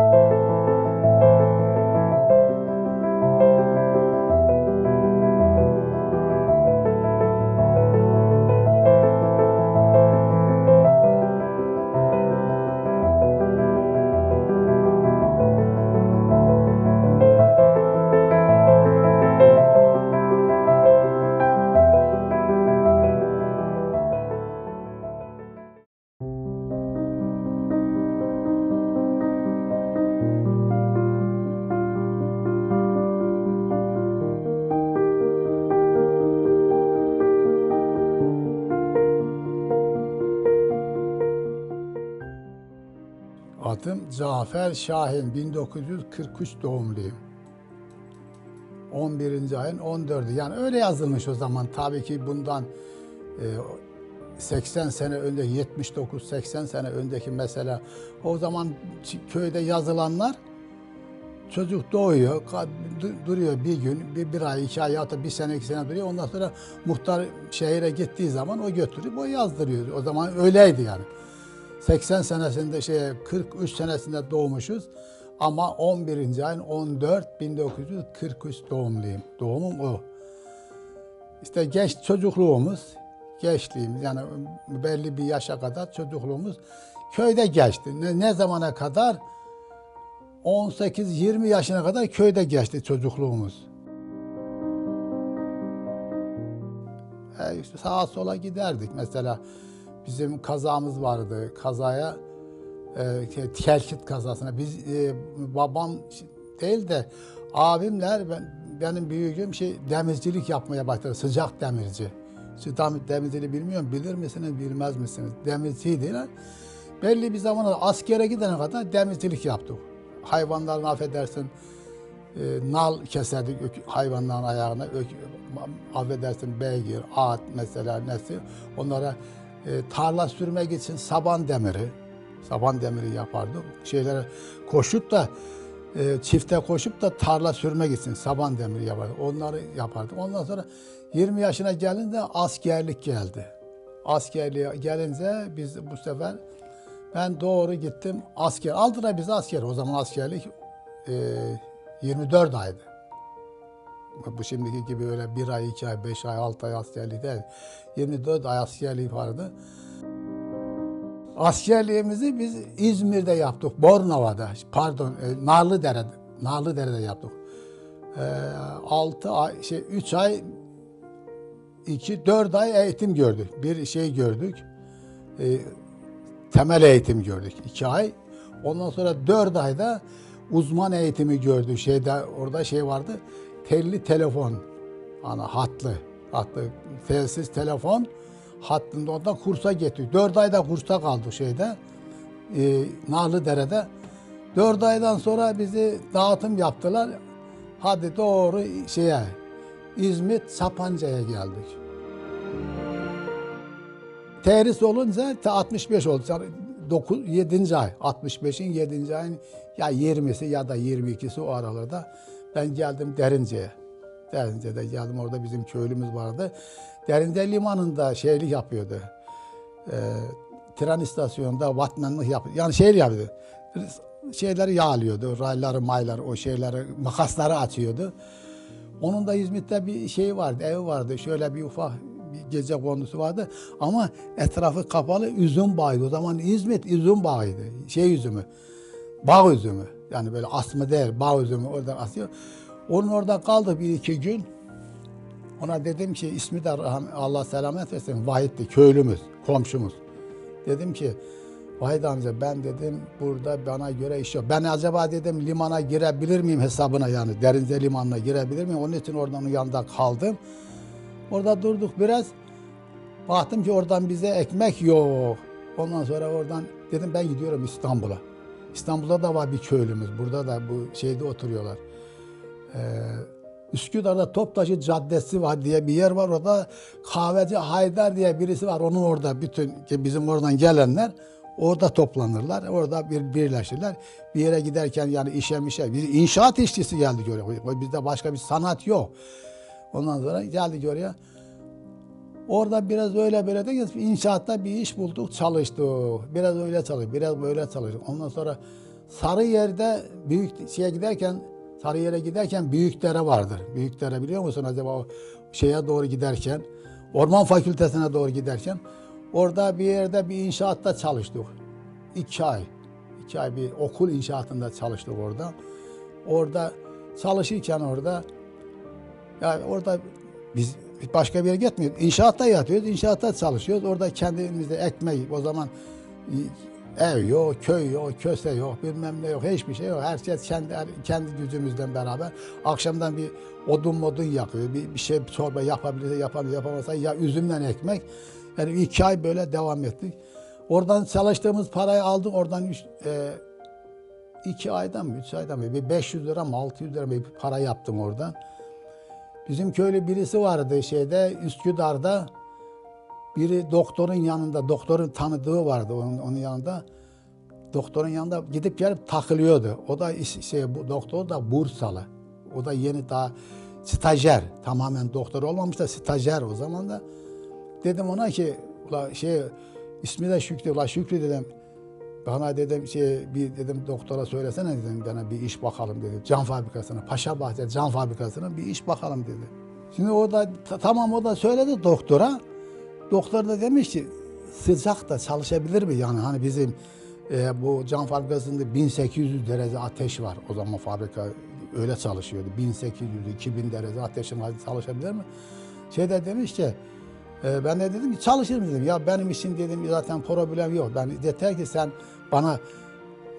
you Adım Cafer Şahin, 1943 doğumluyum. 11. ayın 14'ü. Yani öyle yazılmış o zaman. Tabii ki bundan e, 80 sene önce, 79-80 sene önceki mesela o zaman köyde yazılanlar çocuk doğuyor, duruyor bir gün, bir, bir ay, iki ay ya da bir sene, iki sene duruyor. Ondan sonra muhtar şehire gittiği zaman o götürüp o yazdırıyor. O zaman öyleydi yani. 80 senesinde şey 43 senesinde doğmuşuz ama 11. ayın 14 1943 doğumluyum. Doğumum o. İşte genç çocukluğumuz, gençliğimiz yani belli bir yaşa kadar çocukluğumuz köyde geçti. Ne, ne zamana kadar? 18-20 yaşına kadar köyde geçti çocukluğumuz. E işte sağa sola giderdik mesela. Bizim kazamız vardı. Kazaya e, telkit kazasına biz e, babam değil de abimler ben benim büyüğüm şey demircilik yapmaya başladı. Sıcak demirci. Tam demirciliği bilmiyorum. Bilir misiniz, bilmez misiniz? Demirciydiler. Belli bir zamana askere gidene kadar demircilik yaptık. Hayvanların affedersin e, nal keserdik hayvanların ayağına. Affedersin beygir, at mesela nesi. Onlara e, tarla sürmek için saban demiri, saban demiri yapardık. Şeylere koşup da e, çifte koşup da tarla sürmek için saban demiri yapardık. Onları yapardık. Ondan sonra 20 yaşına gelince askerlik geldi. Askerliğe gelince biz bu sefer ben doğru gittim asker. Aldılar bizi asker. O zaman askerlik e, 24 aydı. Bu şimdiki gibi öyle bir ay, iki ay, beş ay, altı ay askerlik değil. 24 ay askerlik vardı. Askerliğimizi biz İzmir'de yaptık. Bornova'da, pardon, e, Narlıdere'de, Narlıdere'de yaptık. E, 6 ay, şey 3 ay, 2 4 ay eğitim gördük. Bir şey gördük. E, temel eğitim gördük. 2 ay. Ondan sonra 4 ayda uzman eğitimi gördük. Şeyde orada şey vardı. Telli telefon. Ana hatlı. Hatlı. Telsiz telefon hattında ondan kursa getirdik. 4 ayda kursta kaldık şeyde. E, Narlıdere'de. 4 aydan sonra bizi dağıtım yaptılar. Hadi doğru şeye İzmit Sapanca'ya geldik. Terhis olunca te 65 oldu. Yani 9, 7. ay. 65'in 7. ayın ya 20'si ya da 22'si o aralarda ben geldim Derince'ye. Derince'de geldim orada bizim köylümüz vardı. Derince limanında şeylik yapıyordu. Ee, tren istasyonunda vatmanlık yapıyor. Yani şey yapıyordu. Şeyleri yağlıyordu. Rayları, mayları, o şeyleri, makasları açıyordu. Onun da İzmit'te bir şey vardı, ev vardı. Şöyle bir ufak bir gece konusu vardı. Ama etrafı kapalı üzüm bağıydı. O zaman İzmit üzüm bağıydı. Şey üzümü, bağ üzümü. Yani böyle asma değil, bağ üzümü oradan asıyor. Onun orada kaldı bir iki gün. Ona dedim ki ismi de Allah selamet versin Vahit'ti, köylümüz, komşumuz. Dedim ki Vahit amca ben dedim burada bana göre iş yok. Ben acaba dedim limana girebilir miyim hesabına yani Derince limanına girebilir miyim? Onun için oradan yanında kaldım. Orada durduk biraz. Baktım ki oradan bize ekmek yok. Ondan sonra oradan dedim ben gidiyorum İstanbul'a. İstanbul'da da var bir köylümüz. Burada da bu şeyde oturuyorlar. Ee, Üsküdar'da Toptaşı Caddesi var diye bir yer var. Orada kahveci Haydar diye birisi var. Onun orada bütün bizim oradan gelenler orada toplanırlar. Orada bir birleşirler. Bir yere giderken yani işe mişe. Bir inşaat işçisi geldik oraya. Bizde başka bir sanat yok. Ondan sonra geldik oraya. Orada biraz öyle böyle de inşaatta bir iş bulduk, çalıştık. Biraz öyle çalıştık, biraz böyle çalıştık. Ondan sonra Sarıyer'de büyük şeye giderken Sarıyer'e giderken Büyükdere vardır. Büyükdere biliyor musun acaba o şeye doğru giderken Orman Fakültesine doğru giderken orada bir yerde bir inşaatta çalıştık. İki ay. iki ay bir okul inşaatında çalıştık orada. Orada çalışırken orada yani orada biz başka bir yere gitmiyoruz. İnşaatta yatıyoruz, inşaatta çalışıyoruz. Orada kendimizde ekmek, o zaman ev yok, köy yok, köse yok, bilmem ne yok, hiçbir şey yok. Her şey kendi, kendi gücümüzden beraber. Akşamdan bir odun modun yakıyor, bir, bir şey çorba yapabilirse yapabilir, yapamazsa ya üzümden ekmek. Yani iki ay böyle devam ettik. Oradan çalıştığımız parayı aldık, oradan üç, e, iki aydan mı, üç aydan mı, bir 500 lira mı, 600 lira mı bir para yaptım oradan. Bizim köylü birisi vardı şeyde Üsküdar'da. Biri doktorun yanında, doktorun tanıdığı vardı onun, onun yanında. Doktorun yanında gidip gelip takılıyordu. O da şey bu doktor da Bursalı. O da yeni daha stajyer. Tamamen doktor olmamış da stajyer o zaman da. Dedim ona ki ula şey ismi de Şükrü. Ula Şükrü dedim. Bana dedim şey bir dedim doktora söylesene dedim bana bir iş bakalım dedi. Cam fabrikasına, Paşa Bahçe cam fabrikasına bir iş bakalım dedi. Şimdi o da ta- tamam o da söyledi doktora. Doktor da demiş ki sıcakta çalışabilir mi yani hani bizim e, bu cam fabrikasında 1800 derece ateş var. O zaman fabrika öyle çalışıyordu. 1800 2000 derece ateşin çalışabilir mi? Şey de demiş ki e, ben de dedim ki çalışırım dedim. Ya benim için dedim zaten problem yok. Ben yeter ki sen bana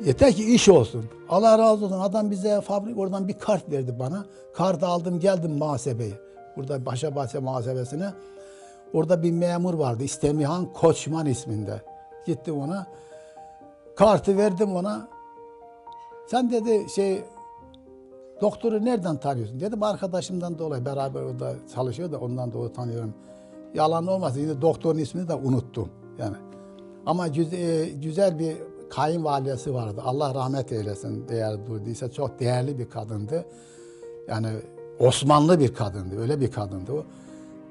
yeter ki iş olsun. Allah razı olsun. Adam bize fabrik oradan bir kart verdi bana. Kartı aldım geldim muhasebeye. Burada Paşabahçe muhasebesine. Orada bir memur vardı. İstemihan Koçman isminde. Gittim ona. Kartı verdim ona. Sen dedi şey doktoru nereden tanıyorsun? Dedim arkadaşımdan dolayı beraber orada çalışıyor da ondan dolayı tanıyorum. Yalan olmasın yine doktorun ismini de unuttum yani. Ama güzel, güzel bir kayınvalidesi vardı. Allah rahmet eylesin değer duyduysa çok değerli bir kadındı. Yani Osmanlı bir kadındı. Öyle bir kadındı o.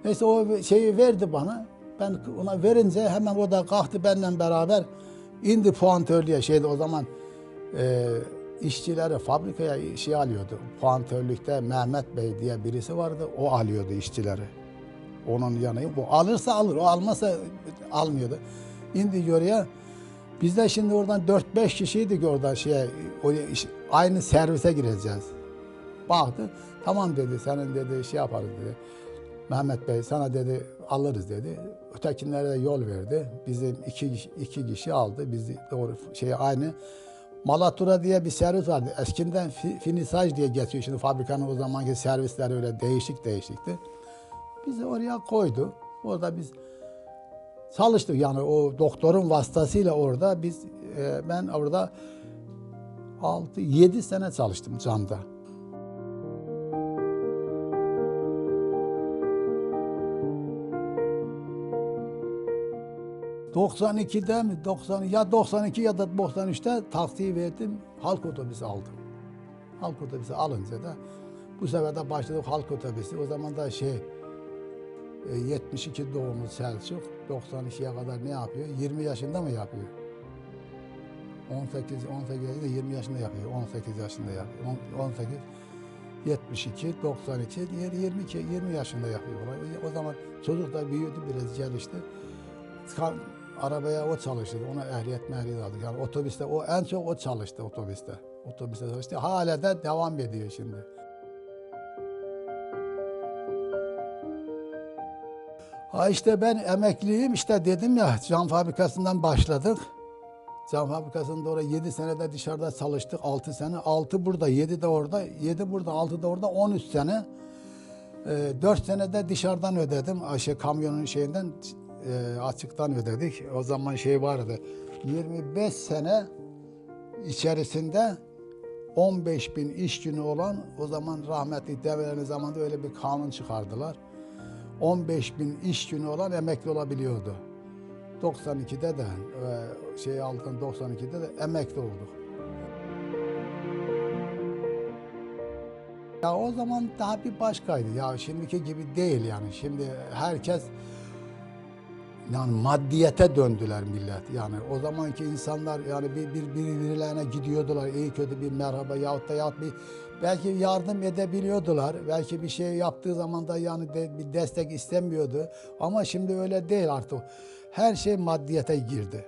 Neyse o şeyi verdi bana. Ben ona verince hemen o da kalktı benimle beraber indi puantörlüğe şeydi o zaman e, işçileri fabrikaya şey alıyordu. Puantörlükte Mehmet Bey diye birisi vardı. O alıyordu işçileri. Onun yanı. Bu alırsa alır. O almazsa almıyordu. İndi oraya. Biz de şimdi oradan 4-5 kişiydik orada şey o iş- aynı servise gireceğiz. Baktı. Tamam dedi. Senin dedi şey yaparız dedi. Mehmet Bey sana dedi alırız dedi. Ötekilere de yol verdi. Bizim iki, iki kişi aldı. Bizi doğru şey aynı. Malatura diye bir servis vardı. Eskiden fi- finisaj diye geçiyor. Şimdi fabrikanın o zamanki servisleri öyle değişik değişikti. Bizi oraya koydu. Orada biz çalıştık yani o doktorun vasıtasıyla orada biz e, ben orada 6 7 sene çalıştım camda. 92'de mi 90 ya 92 ya da 93'te taksiyi verdim halk otobüsü aldım. Halk otobüsü alınca da bu sefer de başladık halk otobüsü. O zaman da şey 72 doğumlu Selçuk 92'ye kadar ne yapıyor? 20 yaşında mı yapıyor? 18 18 yaşında 20 yaşında yapıyor. 18 yaşında yapıyor. On- 18 72 92 diğeri 22 20 yaşında yapıyor. O zaman çocuk da büyüdü biraz gelişti. Arabaya o çalıştı. Ona ehliyet mehliyet aldık. Yani otobüste o en çok o çalıştı otobüste. Otobüste çalıştı. Hala da devam ediyor şimdi. Ha işte ben emekliyim işte dedim ya cam fabrikasından başladık. Cam fabrikasında orada 7 senede dışarıda çalıştık. 6 sene. 6 burada, 7 de orada. 7 burada, 6 da orada. 13 sene. E, 4 senede dışarıdan ödedim. Şey, kamyonun şeyinden e, açıktan ödedik. O zaman şey vardı. 25 sene içerisinde 15 bin iş günü olan o zaman rahmetli develerin zamanında öyle bir kanun çıkardılar. 15 bin iş günü olan emekli olabiliyordu. 92'de de e, şey aldıktan 92'de de emekli olduk. Ya o zaman daha bir başkaydı. Ya şimdiki gibi değil yani. Şimdi herkes Yani maddiyete döndüler millet. Yani o zamanki insanlar yani bir, bir birbirlerine gidiyordular. iyi kötü bir merhaba yahut da yahut bir belki yardım edebiliyordular. Belki bir şey yaptığı zaman da yani de, bir destek istemiyordu. Ama şimdi öyle değil artık. Her şey maddiyete girdi.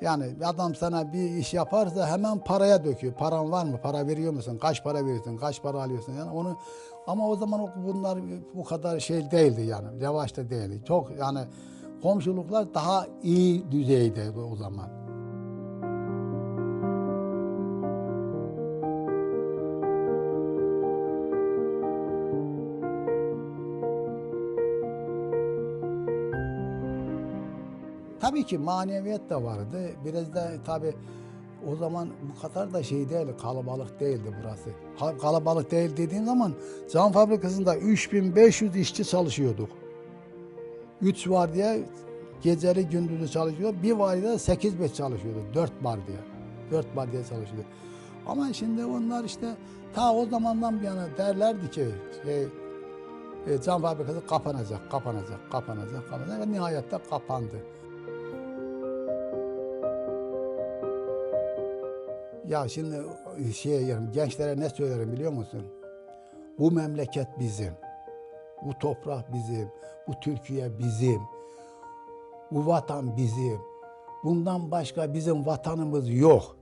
Yani adam sana bir iş yaparsa hemen paraya döküyor. Paran var mı? Para veriyor musun? Kaç para veriyorsun? Kaç para alıyorsun? Yani onu ama o zaman bunlar bu kadar şey değildi yani. Yavaş da değildi. Çok yani komşuluklar daha iyi düzeydeydi o zaman. Tabii ki maneviyat da vardı. Biraz da tabii o zaman bu kadar da şey değil, kalabalık değildi burası. Kalabalık değil dediğin zaman cam fabrikasında 3500 işçi çalışıyorduk. 3 var diye geceli gündüzü çalışıyor. Bir var diye 8 5 çalışıyordu. 4 var diye. 4 var diye çalışıyordu. Ama şimdi onlar işte ta o zamandan bir yana derlerdi ki şey, e, cam fabrikası kapanacak, kapanacak, kapanacak, kapanacak ve nihayette kapandı. Ya şimdi şey yani gençlere ne söylerim biliyor musun? Bu memleket bizim. Bu toprak bizim. Bu Türkiye bizim. Bu vatan bizim. Bundan başka bizim vatanımız yok.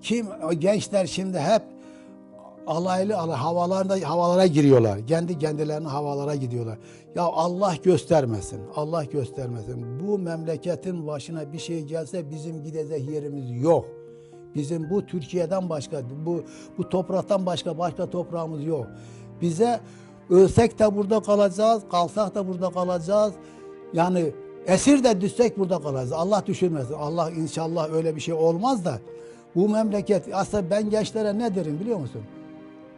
Kim gençler şimdi hep alaylı alay havalarda havalara giriyorlar. Kendi kendilerine havalara gidiyorlar. Ya Allah göstermesin. Allah göstermesin. Bu memleketin başına bir şey gelse bizim gidecek yerimiz yok. Bizim bu Türkiye'den başka, bu bu topraktan başka başka toprağımız yok. Bize ölsek de burada kalacağız, kalsak da burada kalacağız. Yani esir de düşsek burada kalacağız. Allah düşürmesin. Allah inşallah öyle bir şey olmaz da. Bu memleket aslında ben gençlere ne derim biliyor musun?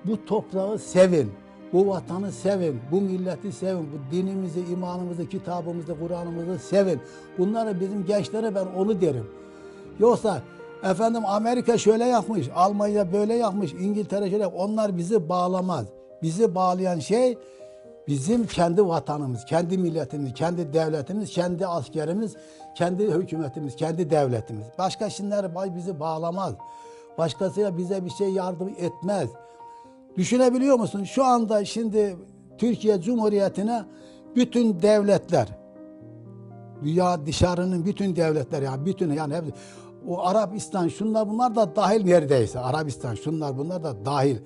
Bu toprağı sevin. Bu vatanı sevin. Bu milleti sevin. Bu dinimizi, imanımızı, kitabımızı, Kur'an'ımızı sevin. Bunları bizim gençlere ben onu derim. Yoksa efendim Amerika şöyle yapmış, Almanya böyle yapmış, İngiltere şöyle onlar bizi bağlamaz. Bizi bağlayan şey bizim kendi vatanımız, kendi milletimiz, kendi devletimiz, kendi askerimiz, kendi hükümetimiz, kendi devletimiz. Başka şimdiler bizi bağlamaz. Başkasıyla bize bir şey yardım etmez. Düşünebiliyor musun? Şu anda şimdi Türkiye Cumhuriyeti'ne bütün devletler, dünya dışarının bütün devletler yani bütün yani hepsi, o Arabistan şunlar bunlar da dahil neredeyse Arabistan şunlar bunlar da dahil.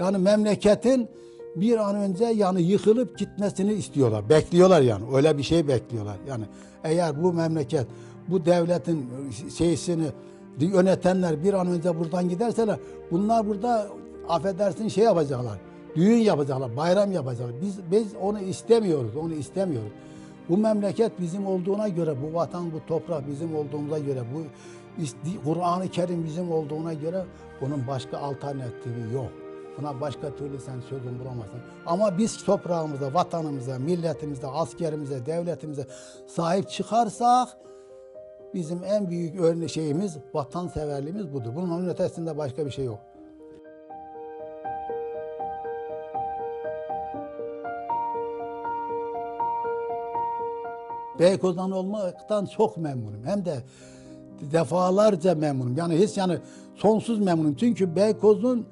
Yani memleketin bir an önce yani yıkılıp gitmesini istiyorlar. Bekliyorlar yani. Öyle bir şey bekliyorlar. Yani eğer bu memleket bu devletin şeysini yönetenler bir an önce buradan giderseler bunlar burada affedersin şey yapacaklar. Düğün yapacaklar, bayram yapacaklar. Biz biz onu istemiyoruz, onu istemiyoruz. Bu memleket bizim olduğuna göre, bu vatan, bu toprak bizim olduğumuza göre, bu Kur'an-ı Kerim bizim olduğuna göre bunun başka alternatifi yok. Buna başka türlü sen sözün bulamazsın. Ama biz toprağımıza, vatanımıza, milletimize, askerimize, devletimize sahip çıkarsak bizim en büyük örne şeyimiz, vatanseverliğimiz budur. Bunun ötesinde başka bir şey yok. Beykoz'dan olmaktan çok memnunum. Hem de defalarca memnunum. Yani hiç yani sonsuz memnunum. Çünkü Beykoz'un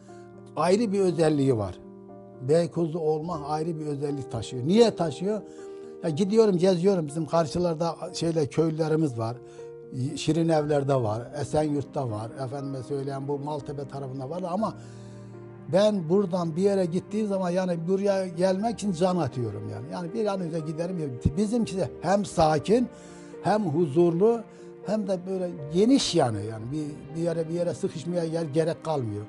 ayrı bir özelliği var. Beykozlu olmak ayrı bir özellik taşıyor. Niye taşıyor? Ya gidiyorum, geziyorum. Bizim karşılarda şeyle köylülerimiz var. Şirin evlerde var, Esenyurt'ta var. Efendime söyleyen bu Maltepe tarafında var ama ben buradan bir yere gittiğim zaman yani buraya gelmek için can atıyorum yani. Yani bir an önce giderim. Bizimkisi hem sakin hem huzurlu hem de böyle geniş yani yani bir, bir yere bir yere sıkışmaya yer gerek kalmıyor.